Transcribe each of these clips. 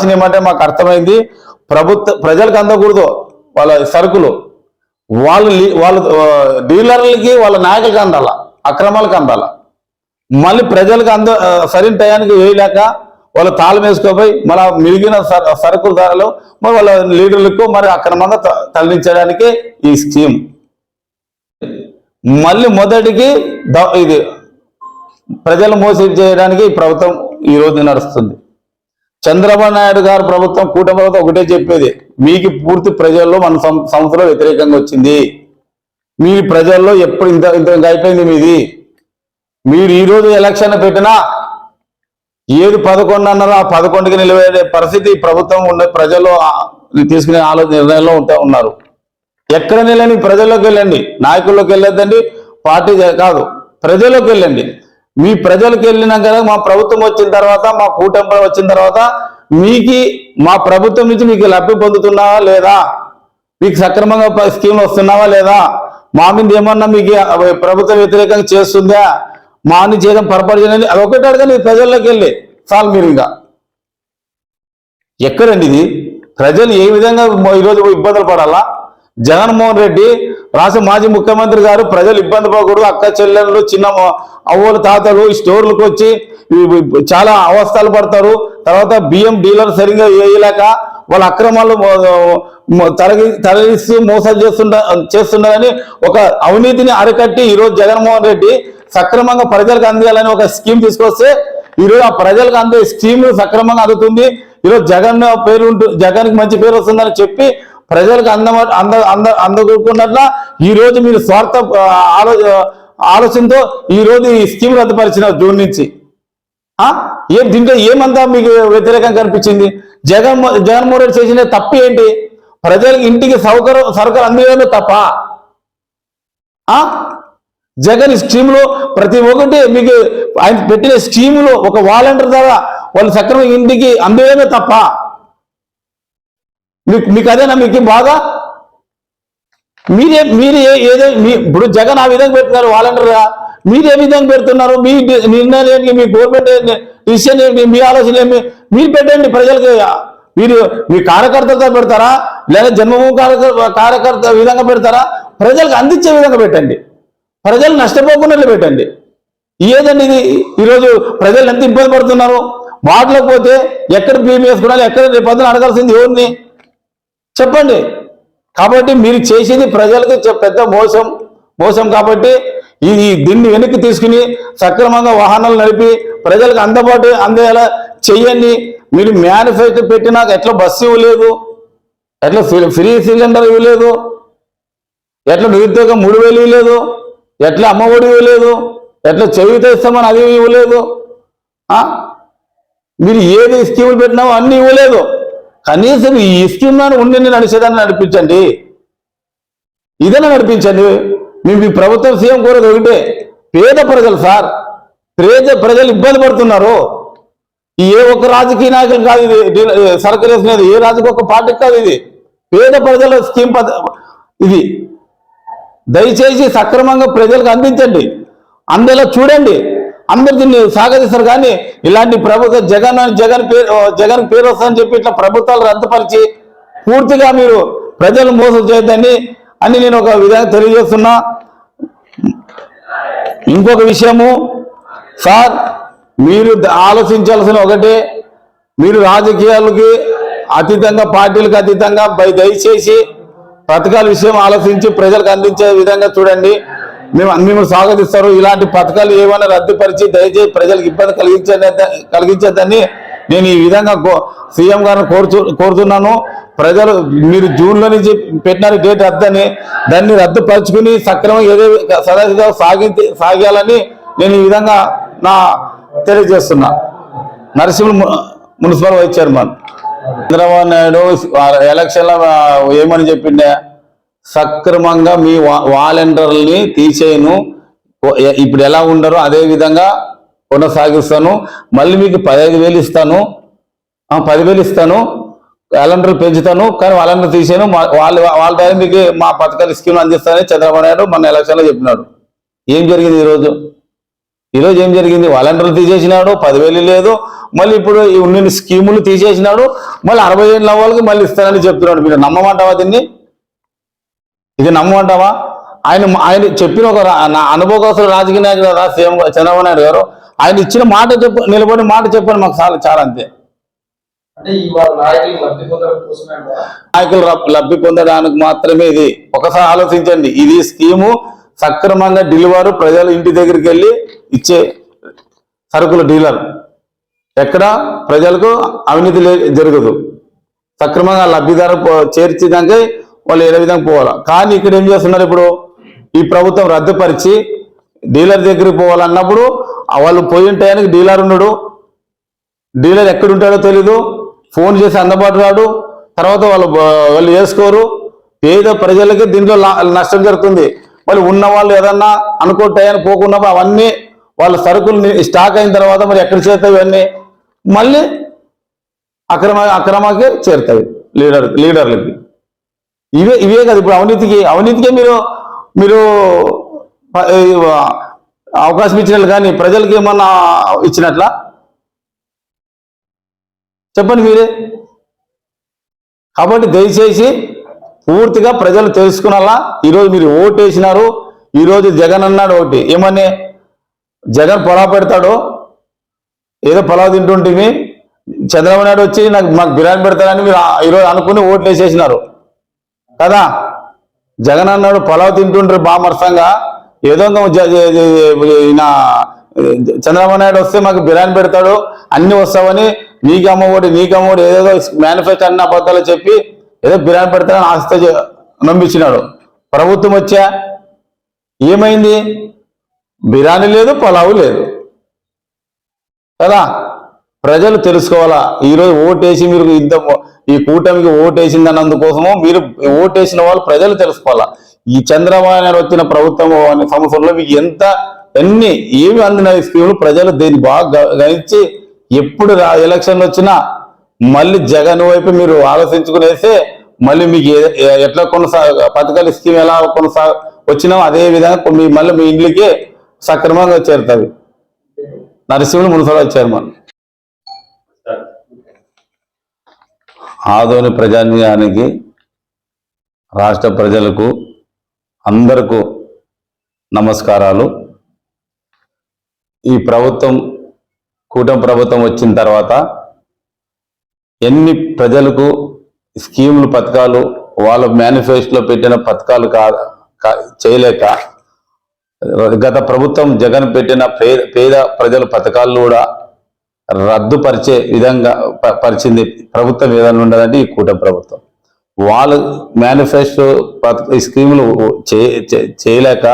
ఆలోచన ఏమంటే మాకు అర్థమైంది. ప్రభుత్వ ప్రజలకు అందకూడదు. వాళ్ళ సరుకులు. వాళ్ళు వాళ్ళ డీలర్లకి వాళ్ళ నాయకులకి అందాల. అక్రమాలకు అందాల. మళ్ళీ ప్రజలకు అంద సరైన టయానికి వేయలేక వాళ్ళు తాళం వేసుకోపోయి మళ్ళీ మిగిలిన సరుకుల ధరలు మరి వాళ్ళ లీడర్లకు మరి అక్రమంగా తరలించడానికి ఈ స్కీమ్. మళ్ళీ మొదటికి ఇది ప్రజలు మోసం చేయడానికి ఈ ప్రభుత్వం ఈ రోజు నడుస్తుంది. చంద్రబాబు నాయుడు గారు ప్రభుత్వం కూటమి ఒకటే చెప్పేది మీకు పూర్తి ప్రజల్లో మన సం- సంస్థలో వ్యతిరేకంగా వచ్చింది. మీ ప్రజల్లో ఎప్పుడు ఇంత ఇంత అయిపోయింది మీది. మీరు ఈరోజు ఎలక్షన్ పెట్టినా ఏది పదకొండు అన్నారో ఆ పదకొండుకి నిలబడే పరిస్థితి ప్రభుత్వం ఉండే ప్రజల్లో తీసుకునే ఆలోచన నిర్ణయంలో ఉంటా ఉన్నారు. ఎక్కడ నిలని ప్రజల్లోకి వెళ్ళండి. నాయకుల్లోకి వెళ్ళొద్దండి. పార్టీ కాదు. ప్రజల్లోకి వెళ్ళండి. మీ ప్రజలకు వెళ్ళినాక మా ప్రభుత్వం వచ్చిన తర్వాత మా కూటమి వచ్చిన తర్వాత మీకు మా ప్రభుత్వం నుంచి మీకు లబ్ధి పొందుతున్నావా లేదా? మీకు సక్రమంగా స్కీమ్లు వస్తున్నావా లేదా? మా మీద ఏమన్నా మీకు ప్రభుత్వం వ్యతిరేకంగా చేస్తుందా? మా అని చేయడం పొరపాటు చేయడం అదొకటి అడగండి ప్రజల్లోకి వెళ్ళి. చాలు మీరు ఇంకా. ఎక్కడండి ఇది? ప్రజలు ఏ విధంగా ఈరోజు ఇబ్బందులు పడాలా? జగన్మోహన్ రెడ్డి రాష్ట్ర మాజీ ముఖ్యమంత్రి గారు ప్రజలు ఇబ్బంది పోకూడదు అక్క చెల్లెళ్ళు చిన్న అవ్వలు తాతలు ఈ స్టోర్లకు వచ్చి చాలా అవస్థలు పడతారు. తర్వాత బియ్యం డీలర్ సరిగ్గా వేయలేక వాళ్ళ అక్రమాలు తరగి తరలిస్తూ మోసం చేస్తుండ చేస్తున్నారని ఒక అవినీతిని అరికట్టి ఈరోజు జగన్మోహన్ రెడ్డి సక్రమంగా ప్రజలకు అందియాలని ఒక స్కీమ్ తీసుకొస్తే ఈరోజు ఆ ప్రజలకు అందే స్కీమ్ సక్రమంగా అందుతుంది. ఈరోజు జగన్ పేరు ఉంటు జగన్కి మంచి పేరు వస్తుందని చెప్పి ప్రజలకు అంద అంద అంద ఈరోజు మీరు స్వార్థ ఆలో ఆలోచనతో ఈ రోజు ఈ స్కీమ్ రద్దుపరిచినారు జూన్ నుంచి. ఏం దీంట్లో ఏమంతా మీకు వ్యతిరేకం కనిపించింది? జగన్ జగన్మోహన్ రెడ్డి చేసిన తప్పు ఏంటి? ప్రజలకు ఇంటికి సౌకర్యం సరుకులు అందించడమే తప్ప. జగన్ స్కీమ్లో ప్రతి ఒక్కటి మీకు ఆయన పెట్టిన స్కీములో ఒక వాలంటీర్ ద్వారా వాళ్ళు సక్రమంగా ఇంటికి అందేయడమే తప్ప. మీకు మీకు అదేనా మీకు బాగా? మీరే మీరు ఏదో మీ ఇప్పుడు జగన్ ఆ విధంగా పెడుతున్నారు వాలంటీర్గా మీరు ఏ విధంగా పెడుతున్నారు? మీ నిర్ణయం ఏంటి మీ గవర్నమెంట్ డిసిషన్ ఏంటి? మీ ఆలోచన ఏమి మీరు పెట్టండి ప్రజలకు. మీరు మీ కార్యకర్తలతో పెడతారా? లేదా జన్మభూమి కార్యకర్త కార్యకర్త విధంగా పెడతారా? ప్రజలకు అందించే విధంగా పెట్టండి. ప్రజలు నష్టపోకుండా పెట్టండి. ఏదండి ఇది? ఈరోజు ప్రజలు ఎంత ఇబ్బంది పడుతున్నారు? వాటిలోకి పోతే ఎక్కడ భీమి వేసుకోవాలి ఎక్కడ రేపు పొద్దున అడగాల్సింది ఎవరిని? చెప్పండి. కాబట్టి మీరు చేసేది ప్రజలకు పెద్ద మోసం మోసం కాబట్టి ఈ దీన్ని వెనక్కి తీసుకుని సక్రమంగా వాహనాలు నడిపి ప్రజలకు అందుబాటు అందేలా చెయ్యండి. మీరు మేనిఫెస్టో పెట్టినాక ఎట్లా బస్సు ఇవ్వలేదు ఎట్లా ఫ్రీ- ఫ్రీ సిలిండర్ ఇవ్వలేదు ఎట్లా నిరుద్యోగం మూడు వేలు ఇవ్వలేదు ఎట్లా అమ్మఒడి ఇవ్వలేదు ఎట్లా చెవితో ఇస్తామని అది ఇవ్వలేదు మీరు ఏది స్కీములు పెట్టినామో అన్ని ఇవ్వలేదు. కనీసం ఈ స్కీమ్ ఉండి నడిచేదాన్ని నడిపించండి. ఇదైనా నడిపించండి. మేము మీ ప్రభుత్వం సీఎం కోరేది ఒకటే పేద ప్రజలు సార్ పేద ప్రజలు ఇబ్బంది పడుతున్నారు. ఈ ఏ ఒక్క రాజకీయ నాయకులు కాదు ఇది డీల- లేదు ఏ రాజకీయ ఒక్క పార్టీ కాదు ఇది. పేద ప్రజల స్కీమ్ ఇది. దయచేసి సక్రమంగా ప్రజలకు అందించండి. అందులో చూడండి. అందరు దీన్ని సాగతిస్తారు కానీ ఇలాంటి ప్రభుత్వ జగన్ అని జగన్ పేరు జగన్ పేరు వస్తుందని చెప్పి ఇట్లా ప్రభుత్వాలు రద్దుపరిచి పూర్తిగా మీరు ప్రజలు మోసం చేయొద్దని అని నేను ఒక విధంగా తెలియజేస్తున్నా. ఇంకొక విషయము సార్ మీరు ఆలోచించాల్సిన ఒకటే మీరు రాజకీయాలకి అతీతంగా పార్టీలకు అతీతంగా బై- దయచేసి పథకాల విషయం ఆలోచించి ప్రజలకు అందించే విధంగా చూడండి. మేము మేము స్వాగతిస్తారు. ఇలాంటి పథకాలు ఏమైనా రద్దుపరిచి దయచేసి ప్రజలకు ఇబ్బంది కలిగించే కలిగించద్దని నేను ఈ విధంగా కో- సీఎం గారిని కోరుచు కోరుతున్నాను. ప్రజలు మీరు జూన్లో నుంచి పెట్టిన డేట్ రద్దని దాన్ని రద్దుపరుచుకుని సక్రమంగా ఏదో సదాశిగా సాగి సాగాలని నేను ఈ విధంగా నా తెలియజేస్తున్నా. నరసింహ ము- municipal vice chairman. Chandrababu Naidu ఎలక్షన్లో ఏమని చెప్పిండే? సక్రమంగా మీ వా- వాలంటీర్లని తీసేయను. ఇప్పుడు ఎలా ఉండరో అదే విధంగా కొనసాగిస్తాను. మళ్ళీ మీకు పదహైదు వేలు ఇస్తాను. పదివేలు ఇస్తాను. వాలంటీర్లు పెంచుతాను. కానీ వాలంటీర్ తీసాను వాళ్ళు వాళ్ళ ద్వారా మీకు మా పథకాలు స్కీమ్ అందిస్తానని చంద్రబాబు నాయుడు మన ఎలక్షన్లో చెప్పినాడు. ఏం జరిగింది ఈరోజు? ఈరోజు ఏం జరిగింది? వాలంటీర్లు తీసేసినాడు. పదివేలు లేదు. మళ్ళీ ఇప్పుడు ఈ ఉన్న స్కీములు తీసేసినాడు. మళ్ళీ అరవై ఏళ్ళ వాళ్ళకి మళ్ళీ ఇస్తానని చెప్తున్నాడు మీరు నమ్మమంటావా దీన్ని? ఇది నమ్మమంటావా ఆయన ఆయన చెప్పిన ఒక అనుభవస్తులు రాజకీయ నాయకుడు కదా సీఎం చంద్రబాబు నాయుడు గారు. ఆయన ఇచ్చిన మాట చెప్పు నిలబడి మాట చెప్పండి మాకు చాలా చాలా అంతే. నాయకులు లబ్ధి పొందడానికి మాత్రమే ఇది. ఒకసారి ఆలోచించండి. ఇది స్కీము. సక్రమంగా డెలివర్ ప్రజలు ఇంటి దగ్గరికి వెళ్ళి ఇచ్చే సరుకుల డీలర్. ఎక్కడ? ప్రజలకు అవినీతి జరగదు. సక్రమంగా లబ్ధిదారు చేర్చేదాకే వాళ్ళు ఏ విధంగా పోవాలి? కానీ ఇక్కడ ఏం చేస్తున్నారు ఇప్పుడు? ఈ ప్రభుత్వం రద్దుపరిచి డీలర్ దగ్గరికి పోవాలన్నప్పుడు వాళ్ళు పోయిన టయానికి డీలర్ ఉన్నాడు డీలర్ ఎక్కడ ఉంటాడో తెలీదు. ఫోన్ చేసి అందుబాటు రాడు. తర్వాత వాళ్ళు వాళ్ళు వేసుకోరు పేద ప్రజలకి దీంట్లో నష్టం జరుగుతుంది. మళ్ళీ ఉన్న వాళ్ళు ఏదన్నా అనుకో టయానికి పోకున్నప్పుడు అవన్నీ వాళ్ళ సరుకులు స్టాక్ అయిన తర్వాత మరి ఎక్కడ చేరుతాయి ఇవన్నీ? మళ్ళీ అక్రమ అక్రమకి చేరుతాయి లీడర్ లీడర్లకి. ఇవే ఇవే కదా. ఇప్పుడు అవినీతికి అవినీతికే మీరు మీరు అవకాశం ఇచ్చినట్లు కానీ ప్రజలకి ఏమన్నా ఇచ్చినట్లా? చెప్పండి మీరే. కాబట్టి దయచేసి పూర్తిగా ప్రజలు తెలుసుకున్నలా ఈరోజు మీరు ఓటు వేసినారు ఈరోజు జగన్ అన్నాడు ఒకటి. ఏమని? జగన్ పొలా పెడతాడు. ఏదో పొలా తింటుంటే చంద్రబాబు నాయుడు వచ్చి నాకు మాకు బిర్యానీ పెడతాడని మీరు ఈరోజు అనుకుని ఓట్లు వేసేసినారు. కదా? జగన్ అన్నాడు పొలవ తింటుంటారు బామర్సంగా ఏదో ఈయన చంద్రబాబు నాయుడు వస్తే మాకు బిర్యానీ పెడతాడు అన్ని వస్తావని నీకు అమ్మఒడి నీకు అమ్మఒడి ఏదేదో మేనిఫెస్టో అన్ని అబద్ధాలు చెప్పి ఏదో బిర్యానీ పెడతాడని ఆశతో నమ్మించినాడు. ప్రభుత్వం వచ్చా? ఏమైంది? బిర్యానీ లేదు పొలావు లేదు. కదా? ప్రజలు తెలుసుకోవాలా? ఈరోజు ఓటేసి మీరు ఇంత ఈ కూటమికి ఓటేసిందన్నందుకోసము మీరు ఓటేసిన వాళ్ళు ప్రజలు తెలుసుకోవాలా? ఈ చంద్రబాబు నాయుడు వచ్చిన ప్రభుత్వం అనే సంవత్సరంలో మీకు ఎంత ఎన్ని ఏమి అందిన స్కీములు ప్రజలు దీన్ని బాగా గణించి ఎప్పుడు రా- ఎలక్షన్లు వచ్చినా మళ్ళీ జగన్ వైపు మీరు ఆలోచించుకునేస్తే మళ్ళీ మీకు ఏ- ఎట్లా కొనసాగ పథకాల స్కీమ్ ఎలా కొనసా వచ్చినా అదే విధంగా మీ మళ్ళీ మీ ఇంట్లోకి సక్రమంగా చేరుతుంది నరసింహులు మున్సిపల్ చైర్మన్. ఆదోని ప్రజానీయానికి రాష్ట్ర ప్రజలకు అందరకు నమస్కారాలు. ఈ ప్రభుత్వం కూటమి ప్రభుత్వం వచ్చిన తర్వాత ఎన్ని ప్రజలకు స్కీములు పథకాలు వాళ్ళ మేనిఫెస్టోలో పెట్టిన పథకాలు కా కా- చేయలేక గత ప్రభుత్వం జగన్ పెట్టిన పేద పేద ప్రజల పథకాలు కూడా రద్దుపరిచే విధంగా ప- పరిచింది ప్రభుత్వం ఏదైనా ఉండదంటే ఈ కూటమి ప్రభుత్వం. వాళ్ళు మేనిఫెస్టో పథక ఈ స్కీములు చే- చే- చేయలేక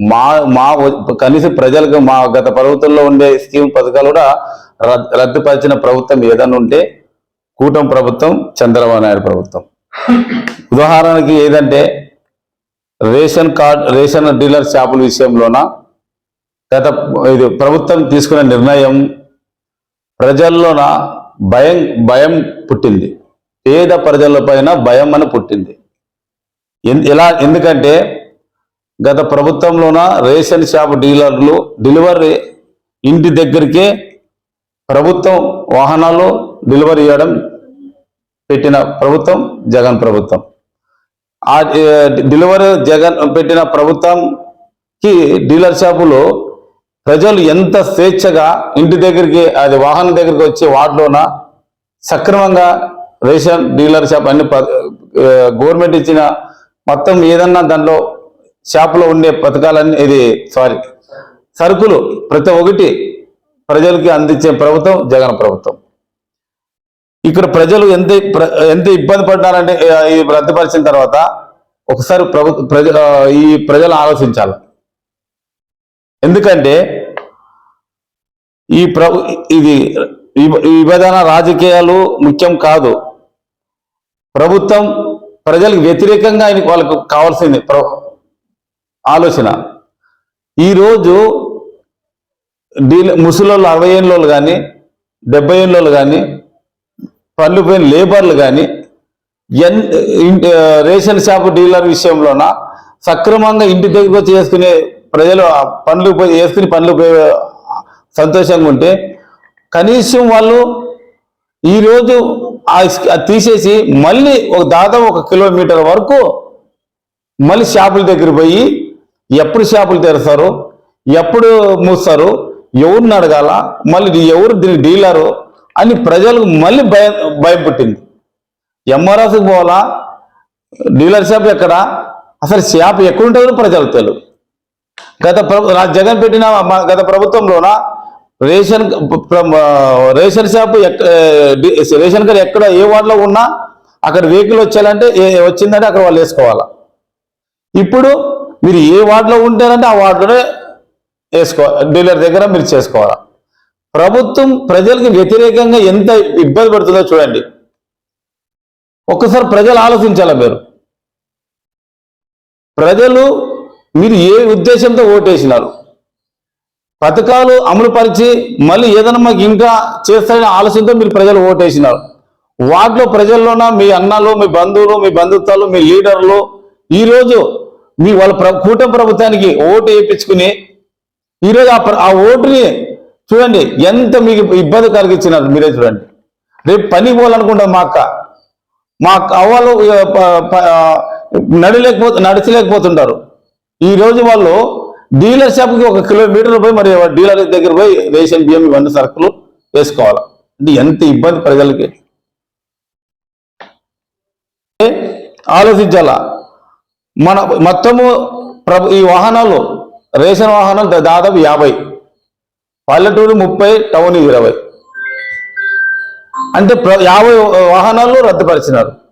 మా మా కనీసం ప్రజలకు మా గత ప్రభుత్వంలో ఉండే స్కీమ్ పథకాలు కూడా రద్దుపరిచిన ప్రభుత్వం ఏదైనా ఉంటే కూటమి ప్రభుత్వం చంద్రబాబు నాయుడు ప్రభుత్వం. ఉదాహరణకి ఏదంటే రేషన్ కార్డ్ రేషన్ డీలర్ షాపుల విషయంలోన గత ఇది ప్రభుత్వం తీసుకున్న నిర్ణయం ప్రజల్లోన భయం భయం పుట్టింది. పేద ప్రజల పైన భయం అని పుట్టింది. ఎన్- ఎలా ఎందుకంటే గత ప్రభుత్వంలోన రేషన్ షాప్ డీలర్లు డెలివరీ ఇంటి దగ్గరికే ప్రభుత్వం వాహనాలు డెలివరీ చేయడం పెట్టిన ప్రభుత్వం జగన్ ప్రభుత్వం. ఆ డెలివరీ జగన్ పెట్టిన ప్రభుత్వంకి డీలర్ షాపులో ప్రజలు ఎంత స్వేచ్ఛగా ఇంటి దగ్గరికి అది వాహనం దగ్గరికి వచ్చి వాటిలోన సక్రమంగా రేషన్ డీలర్ షాప్ అన్ని ప- గవర్నమెంట్ ఇచ్చిన మొత్తం ఏదన్నా దాంట్లో షాపులో ఉండే పథకాలన్నీ ఇది సారీ సరుకులు ప్రతి ఒక్కటి ప్రజలకి అందించే ప్రభుత్వం జగన్ ప్రభుత్వం. ఇక్కడ ప్రజలు ఎంత ప్ర- ఎంత ఇబ్బంది పడ్డారంటే ఇది రద్దుపరిచిన తర్వాత ఒకసారి ప్రభు ప్రజ ఈ ప్రజలు ఆలోచించాలి. ఎందుకంటే ఈ ప్రభు ఇది విభజన రాజకీయాలు ముఖ్యం కాదు. ప్రభుత్వం ప్రజలకు వ్యతిరేకంగా ఆయన వాళ్ళకు కావాల్సింది ప్ర- ఆలోచన. ఈరోజు డీల ముసలోళ్ళు అరవై ఏళ్ళోళ్ళు కానీ డెబ్బై ఏళ్ళోళ్ళు కానీ పళ్ళు పోయిన లేబర్లు కానీ ఎన్ రేషన్ షాప్ డీలర్ విషయంలోన సక్రమంగా ఇంటి దగ్గరకు చేసుకునే ప్రజలు ఆ పండ్లు పోయి వేసుకుని పండ్లు సంతోషంగా ఉంటే కనీసం వాళ్ళు ఈరోజు ఆ అది తీసేసి మళ్ళీ ఒక దాదాపు ఒక కిలోమీటర్ వరకు మళ్ళీ షాపుల దగ్గర పోయి ఎప్పుడు షాపులు తెరుస్తారు ఎప్పుడు మూస్తారు ఎవరిని అడగాల మళ్ళీ ఎవరు దీని డీలరు అని ప్రజలకు మళ్ళీ భయం భయం పుట్టింది. ఎంఆర్ఎస్కి పోవాలా? డీలర్ షాప్ ఎక్కడ? అసలు షాప్ ఎక్కడ ఉంటుందో ప్రజలకు తెలియదు. గత ప్రభు జగన్ పెట్టిన మా గత ప్రభుత్వంలోన? Ration ration shop ration card ఎక్కడ ఏ వార్డులో ఉన్నా అక్కడ వెహికల్ వచ్చేయాలంటే ఏ- వచ్చిందంటే అక్కడ వాళ్ళు వేసుకోవాలా? ఇప్పుడు మీరు ఏ వార్డులో ఉంటారంటే ఆ వార్డులోనే వేసుకో డీలర్ దగ్గర మీరు చేసుకోవాలా? ప్రభుత్వం ప్రజలకు వ్యతిరేకంగా ఎంత ఇబ్బంది పడుతుందో చూడండి. ఒక్కసారి ప్రజలు ఆలోచించాలా మీరు? ప్రజలు మీరు ఏ ఉద్దేశంతో ఓటేసినారు? పథకాలు అమలు పరిచి మళ్ళీ ఏదైనా మాకు ఇంకా చేస్తారనే ఆలోచనతో మీరు ప్రజలు ఓటేసినారు. వాటిలో ప్రజల్లోన? మీ అన్నలు మీ బంధువులు మీ బంధుత్వాలు మీ లీడర్లు ఈరోజు మీ వాళ్ళ ప్ర కూటమి ప్రభుత్వానికి ఓటు వేయించుకుని ఈరోజు ఆ ప్ర- ఆ ఓటుని చూడండి ఎంత మీకు ఇబ్బంది కలిగించినారు మీరే చూడండి. రేపు పని పోవాలనుకుంటాం మా అక్క. మా అక్క అవ్వలు ఇక ప- ప- నడచలేకపోతుంటారు. ఈ రోజు వాళ్ళు డీలర్ షాప్కి ఒక కిలోమీటర్ పోయి మరి డీలర్ దగ్గర పోయి రేషన్ బియ్యం ఇవన్నీ సరుకులు వేసుకోవాలి. అంటే ఎంత ఇబ్బంది ప్రజలకి? ఆలోచించాల? మన మొత్తము ప్రభు ఈ వాహనాలు రేషన్ వాహనాలు దాదాపు యాభై. పల్లెటూరు ముప్పై టౌన్ ఇరవై. అంటే ప్ర- యాభై వాహనాలు రద్దుపరిచినారు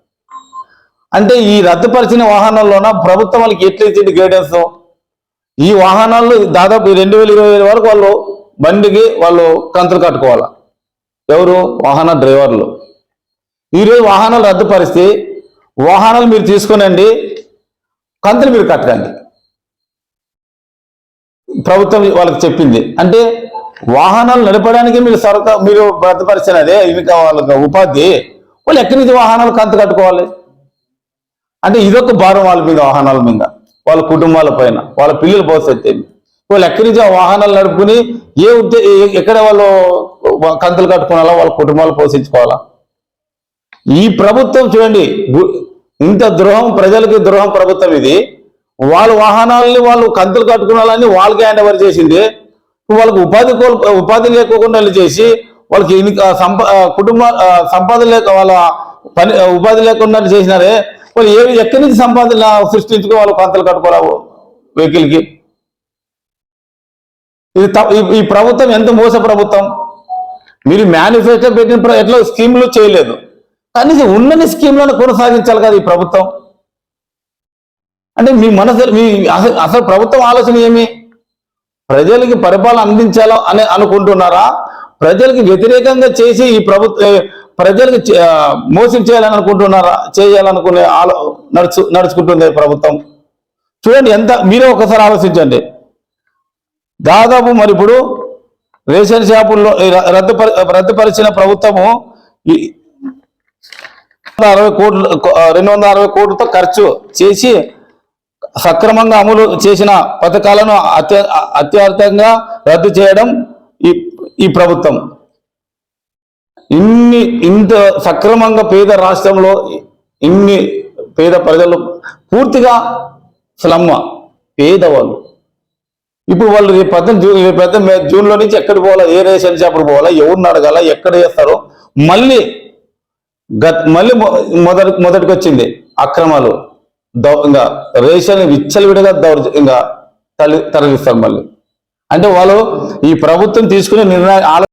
అంటే ఈ రద్దుపరిచిన వాహనాల్లోన? ప్రభుత్వం వాళ్ళకి ఎట్లా ఇచ్చింది గైడెన్స్ ఈ వాహనాలు దాదాపు రెండు వేల ఇరవై వేల వరకు వాళ్ళు బండికి వాళ్ళు కంతులు కట్టుకోవాలి? ఎవరు? వాహన డ్రైవర్లు. ఈరోజు వాహనాలు రద్దుపరిస్తే వాహనాలు మీరు తీసుకునండి కంతులు మీరు కట్టండి ప్రభుత్వం వాళ్ళకి చెప్పింది. అంటే వాహనాలు నడపడానికి మీరు సరక మీరు రద్దుపరిచినదే ఇంకా వాళ్ళకి ఉపాధి. వాళ్ళు ఎక్కడి నుంచి వాహనాలు కంతు కట్టుకోవాలి? అంటే ఇదొక భారం వాళ్ళ మీద వాహనాల మీద వాళ్ళ కుటుంబాల పైన వాళ్ళ పిల్లలు పోసెత్తే వాళ్ళు ఎక్కడి నుంచి ఆ వాహనాలు నడుపుకుని ఏ ఉద్దే ఎక్కడ వాళ్ళు కంతులు కట్టుకోవాలా వాళ్ళ కుటుంబాలు పోషించుకోవాలా? ఈ ప్రభుత్వం చూడండి ఇంత ద్రోహం ప్రజలకి ద్రోహం ప్రభుత్వం ఇది. వాళ్ళ వాహనాలని వాళ్ళు కంతులు కట్టుకున్నాలని వాళ్ళకి హ్యాండ్ ఓవర్ చేసింది. వాళ్ళకి ఉపాధి కోల్ ఉపాధి లేకోకుండా వాళ్ళు చేసి వాళ్ళకి సంప కుటుంబ సంపాదన లేక వాళ్ళ పని ఉపాధి లేకుండా చేసినారే. మరి ఏవి ఎక్కడి నుంచి సంపాదన సృష్టించుకో వాళ్ళు పంతలు కట్టుకోరావు వెహికల్కి? ఇది ఈ- ప్రభుత్వం ఎంత మోస ప్రభుత్వం మీరు మేనిఫెస్టో పెట్టిన ఎట్లా స్కీములు చేయలేదు. కనీసం ఉన్నని స్కీమ్లను కొనసాగించాలి కదా ఈ ప్రభుత్వం. అంటే మీ మనసు మీ అసలు అసలు ప్రభుత్వం ఆలోచన ఏమి? ప్రజలకి పరిపాలన అందించాలో అని అనుకుంటున్నారా? ప్రజలకి వ్యతిరేకంగా చేసి ఈ ప్రభుత్వ ప్రజలకు మోసం చేయాలని అనుకుంటున్నారా చేయాలనుకునే ఆలో నడుచు నడుచుకుంటుంది ప్రభుత్వం. చూడండి ఎంత మీరే ఒకసారి ఆలోచించండి. దాదాపు మరి ఇప్పుడు రేషన్ షాపుల్లో రద్దు రద్దుపరిచిన ప్రభుత్వము ఈ అరవై కోట్లు రెండు వందల అరవై కోట్లతో ఖర్చు చేసి సక్రమంగా అమలు చేసిన పథకాలను అత్య అత్యర్థంగా రద్దు చేయడం ఈ ఈ ప్రభుత్వం. ఇన్ని ఇంత సక్రమంగా పేద రాష్ట్రంలో ఇన్ని పేద ప్రజలు పూర్తిగా స్లమ్మ పేదవాళ్ళు. ఇప్పుడు వాళ్ళు రేపు పెద్ద జూన్ పెద్ద మే- జూన్లో నుంచి ఎక్కడికి పోవాలా? ఏ రేషన్ షాపుకి పోవాలా? ఎవరిని అడగాల? ఎక్కడ చేస్తారో? మళ్ళీ గత మళ్ళీ మొదటి మొదటికి వచ్చింది అక్రమాలు. దౌ ఇంకా రేషన్ విచ్చలవిడిగా దౌర్జ ఇంకా తరలిస్తారు మళ్ళీ. అంటే వాళ్ళు ఈ ప్రభుత్వం తీసుకునే నిర్ణయం